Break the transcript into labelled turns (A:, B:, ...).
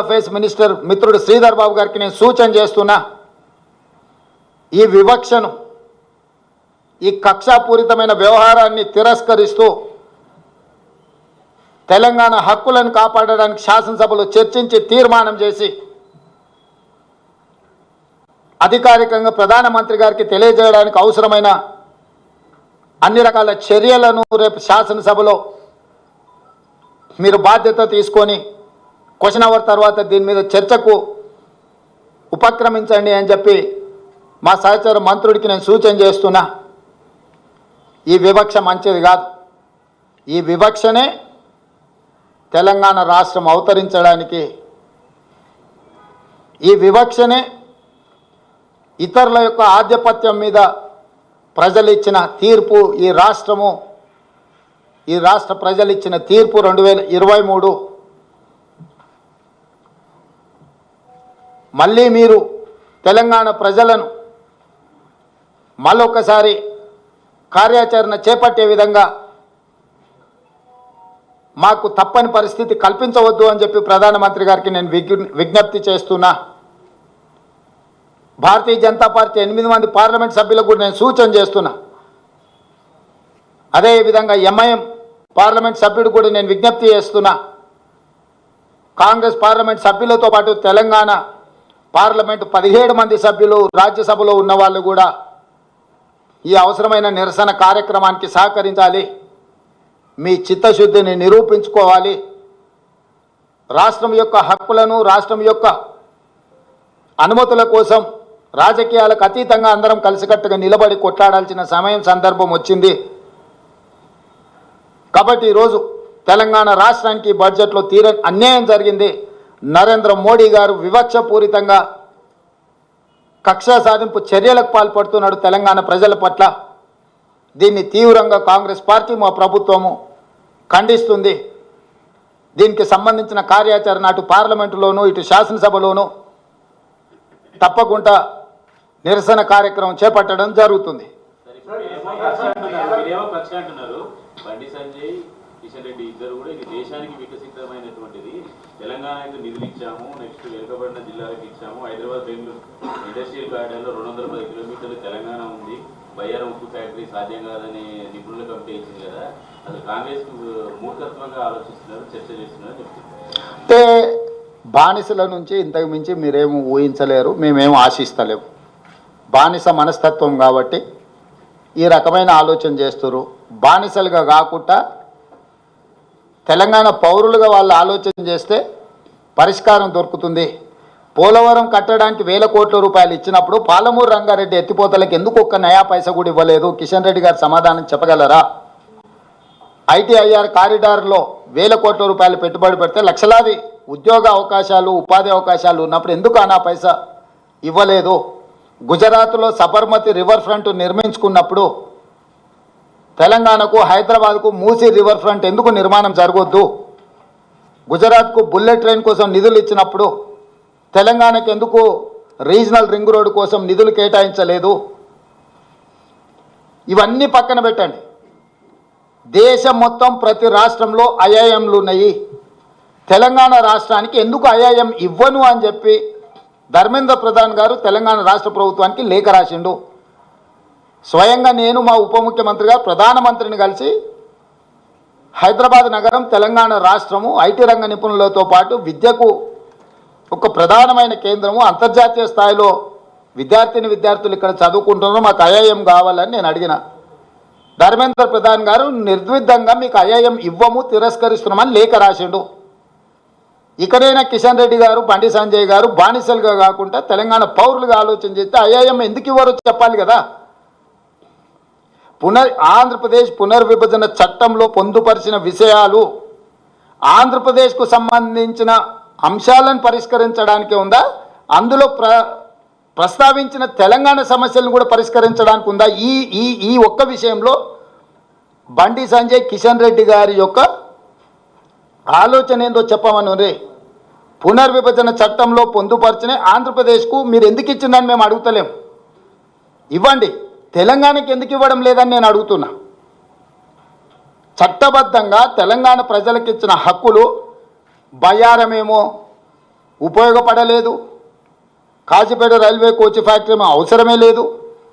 A: Affairs minister మిత్రుడు శ్రీధర్ బాబు గారికి నేను సూచన చేస్తున్నా. ఈ వివక్షను ఈ కక్షాపూరితమైన వ్యవహారాన్ని తిరస్కరిస్తూ తెలంగాణ హక్కులను కాపాడడానికి శాసనసభలో చర్చించి తీర్మానం చేసి అధికారికంగా ప్రధానమంత్రి గారికి తెలియజేయడానికి అవసరమైన అన్ని రకాల చర్యలను రేపు శాసనసభలో మీరు బాధ్యత తీసుకొని క్వశ్చన్ అవర్ తర్వాత దీని మీద చర్చకు ఉపక్రమించండి అని చెప్పి మా సహచర మంత్రుడికి నేను సూచన చేస్తున్నా. ఈ వివక్ష మంచిది కాదు. ఈ వివక్షనే తెలంగాణ రాష్ట్రం అవతరించడానికి ఈ వివక్షనే ఇతరుల యొక్క ఆధిపత్యం మీద ప్రజలు ఇచ్చిన తీర్పు ఈ రాష్ట్రము ఈ రాష్ట్ర ప్రజలు ఇచ్చిన తీర్పు రెండు వేల ఇరవై మూడు మళ్ళీ మీరు తెలంగాణ ప్రజలను మళ్ళొకసారి కార్యాచరణ చేపట్టే విధంగా మాకు తప్పని పరిస్థితి కల్పించవద్దు అని చెప్పి ప్రధానమంత్రి గారికి నేను విజ్ఞ- విజ్ఞప్తి చేస్తున్నా. భారతీయ జనతా పార్టీ ఎనిమిది మంది పార్లమెంట్ సభ్యులకు కూడా నేను సూచన చేస్తున్నా. అదేవిధంగా ఎంఐఎం పార్లమెంట్ సభ్యుడు కూడా నేను విజ్ఞప్తి చేస్తున్నా. కాంగ్రెస్ పార్లమెంట్ సభ్యులతో పాటు తెలంగాణ పార్లమెంటు పదిహేడు మంది సభ్యులు రాజ్యసభలో ఉన్న వాళ్ళు కూడా ఈ అవసరమైన నిరసన కార్యక్రమానికి సహకరించాలి. మీ చిత్తశుద్ధిని నిరూపించుకోవాలి. రాష్ట్రం యొక్క హక్కులను రాష్ట్రం యొక్క అనుమతుల కోసం రాజకీయాలకు అతీతంగా అందరం కలిసికట్టుగా నిలబడి కొట్లాడాల్సిన సమయం సందర్భం వచ్చింది. కాబట్టి ఈరోజు తెలంగాణ రాష్ట్రానికి బడ్జెట్లో తీర అన్యాయం జరిగింది. నరేంద్ర మోడీ గారు వివక్షపూరితంగా కక్ష సాధింపు చర్యలకు పాల్పడుతున్నాడు తెలంగాణ ప్రజల పట్ల. దీన్ని తీవ్రంగా కాంగ్రెస్ పార్టీ మా ప్రభుత్వము ఖండిస్తుంది. దీనికి సంబంధించిన కార్యాచరణ అటు పార్లమెంటులోనూ ఇటు శాసనసభలోనూ తప్పకుండా నిరసన కార్యక్రమం చేపట్టడం జరుగుతుంది.
B: కిషన్ రెడ్డి ఇద్దరు కూడా ఇది దేశానికి వికసితమైనటువంటిది. తెలంగాణ అయితే నిధులు ఇచ్చాము నెక్స్ట్ వెనుకబడిన జిల్లాలకు ఇచ్చాము. హైదరాబాద్ బెంగళూరు ఇండస్ట్రియల్ కారిడార్లో రెండు వందల పది కిలోమీటర్లు తెలంగాణ ఉంది. బయ్యారం ఉక్కు ఫ్యాక్టరీ సాధ్యం కాదని నిపుణుల కమిటీ ఇచ్చింది కదా. అసలు కాంగ్రెస్ మూర్ఖత్వంగా ఆలోచిస్తున్నారు చర్చ చేస్తున్నారు చెప్తున్నారు.
A: బానిసల నుంచి ఇంతకు మించి మీరేమి ఊహించలేరు మేమేం ఆశిస్తలేము. బానిస మనస్తత్వం కాబట్టి ఈ రకమైన ఆలోచన చేస్తారు బానిసలుగా కాకుండా తెలంగాణ పౌరులుగా వాళ్ళు ఆలోచన చేస్తే పరిష్కారం దొరుకుతుంది. పోలవరం కట్టడానికి వేల కోట్ల రూపాయలు ఇచ్చినప్పుడు పాలమూరు రంగారెడ్డి ఎత్తిపోతలకు ఎందుకు ఒక్క నయా పైస కూడా ఇవ్వలేదు? కిషన్ రెడ్డి గారు సమాధానం చెప్పగలరా? ఐటీఐఆర్ కారిడార్లో వేల కోట్ల రూపాయలు పెట్టుబడి పెడితే లక్షలాది ఉద్యోగ అవకాశాలు ఉపాధి అవకాశాలు ఉన్నప్పుడు ఎందుకు అనా పైసా ఇవ్వలేదు? గుజరాత్లో సబర్మతి రివర్ ఫ్రంట్ నిర్మించుకున్నప్పుడు తెలంగాణకు హైదరాబాద్కు మూసీ రివర్ ఫ్రంట్ ఎందుకు నిర్మాణం జరగొద్దు? గుజరాత్కు బుల్లెట్ ట్రైన్ కోసం నిధులు ఇచ్చినప్పుడు తెలంగాణకు ఎందుకు రీజనల్ రింగ్ రోడ్డు కోసం నిధులు కేటాయించలేదు? ఇవన్నీ పక్కన పెట్టండి. దేశం మొత్తం ప్రతి రాష్ట్రంలో ఐఐఎంలు ఉన్నాయి. తెలంగాణ రాష్ట్రానికి ఎందుకు ఐఐఎం ఇవ్వను అని చెప్పి ధర్మేంద్ర ప్రధాన్ గారు తెలంగాణ రాష్ట్ర ప్రభుత్వానికి లేఖ రాసిండు. స్వయంగా నేను మా ఉప ముఖ్యమంత్రిగా ప్రధానమంత్రిని కలిసి హైదరాబాద్ నగరం తెలంగాణ రాష్ట్రము ఐటీ రంగ నిపుణులతో పాటు విద్యకు ఒక ప్రధానమైన కేంద్రము అంతర్జాతీయ స్థాయిలో విద్యార్థిని విద్యార్థులు ఇక్కడ చదువుకుంటున్నారు మాకు ఐఐఎం కావాలని నేను అడిగిన. ధర్మేంద్ర ప్రధాన్ గారు నిర్ద్విధంగా మీకు ఐఐఎం ఇవ్వము తిరస్కరిస్తున్నామని లేఖ రాసిండు. ఇక్కడైనా కిషన్ రెడ్డి గారు బండి సంజయ్ గారు బానిసలుగా కాకుండా తెలంగాణ పౌరులుగా ఆలోచన చేస్తే ఐఐఎం ఎందుకు ఇవ్వరో చెప్పాలి కదా. పునర్ ఆంధ్రప్రదేశ్ పునర్విభజన చట్టంలో పొందుపరిచిన విషయాలు ఆంధ్రప్రదేశ్కు సంబంధించిన అంశాలను పరిష్కరించడానికి ఉందా? అందులో ప్ర ప్రస్తావించిన తెలంగాణ సమస్యలను కూడా పరిష్కరించడానికి ఉందా? ఈ ఈ ఈ ఒక్క విషయంలో బండి సంజయ్ కిషన్ రెడ్డి గారి యొక్క ఆలోచన ఏందో చెప్పమను రే. పునర్విభజన చట్టంలో పొందుపరిచిన ఆంధ్రప్రదేశ్కు మీరు ఎందుకు ఇచ్చిందని మేము అడుగుతలేం. ఇవ్వండి. తెలంగాణకి ఎందుకు ఇవ్వడం లేదని నేను అడుగుతున్నా. చట్టబద్ధంగా తెలంగాణ ప్రజలకు ఇచ్చిన హక్కులు బయ్యారమేమో ఉపయోగపడలేదు. కాజీపేట రైల్వే కోచ్ ఫ్యాక్టరీ అవసరమే లేదు.